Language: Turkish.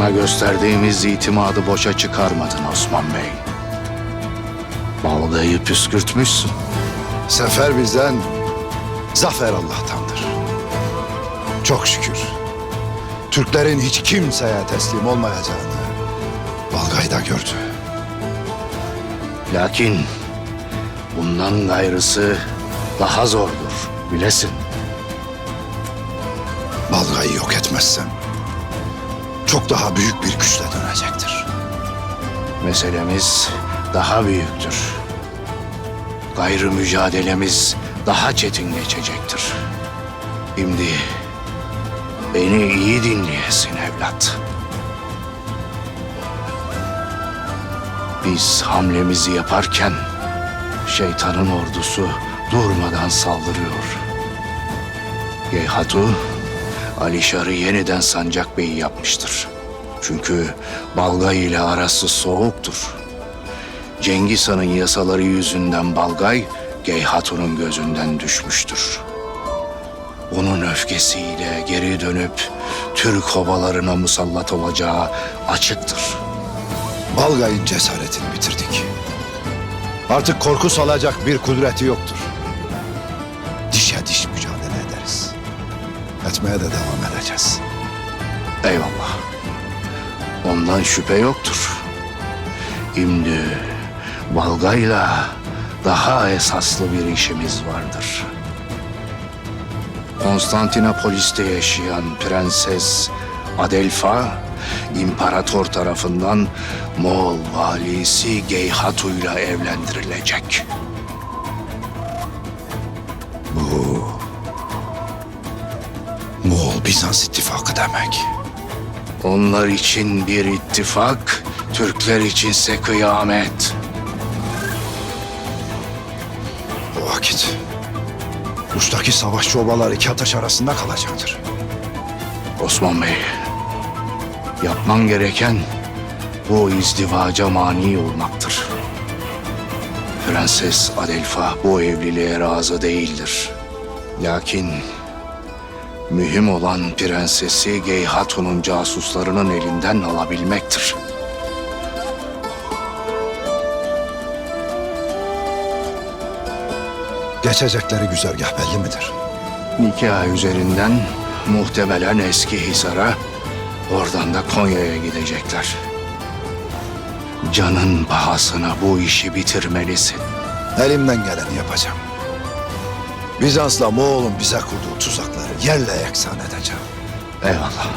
Sana gösterdiğimiz itimadı boşa çıkarmadın Osman Bey. Balgayı püskürtmüşsün. Sefer bizden, zafer Allah'tandır. Çok şükür. Türklerin hiç kimseye teslim olmayacağını Balgay'da gördü. Lakin bundan gayrısı daha zordur bilesin. Balgay'ı yok etmezsem çok daha büyük bir güçle dönecektir. Meselemiz daha büyüktür. Gayrı mücadelemiz daha çetin geçecektir. Şimdi beni iyi dinleyesin evlat. Biz hamlemizi yaparken şeytanın ordusu durmadan saldırıyor. Geyhatu Alişar'ı yeniden sancak beyi yapmıştır. Çünkü Balgay ile arası soğuktur. Cengiz Han'ın yasaları yüzünden Balgay, Geyhatun'un gözünden düşmüştür. Onun öfkesiyle geri dönüp Türk obalarına musallat olacağı açıktır. Balgay'ın cesaretini bitirdik. Artık korku salacak bir kudreti yoktur. Etmeye de devam edeceğiz. Eyvallah. Ondan şüphe yoktur. Şimdi Balgay'la daha esaslı bir işimiz vardır. Konstantinopolis'te yaşayan Prenses Adelfa, imparator tarafından Moğol valisi Geyhatu'yla evlendirilecek. Bizans ittifakı demek. Onlar için bir ittifak, Türkler içinse kıyamet. O vakit Rus'taki savaşçı obalar iki ateş arasında kalacaktır. Osman Bey, yapman gereken bu izdivaca mani olmaktır. Prenses Adelfa bu evliliğe razı değildir. Lakin mühim olan prensesi Geyhatun'un casuslarının elinden alabilmektir. Geçecekleri güzergah belli midir? Nikah üzerinden muhtemelen eski Hisar'a, oradan da Konya'ya gidecekler. Canın pahasına bu işi bitirmelisin. Elimden geleni yapacağım. Bizans'la Moğol'un bize kurduğu tuzakları yerle yeksan edeceğim. Eyvallah.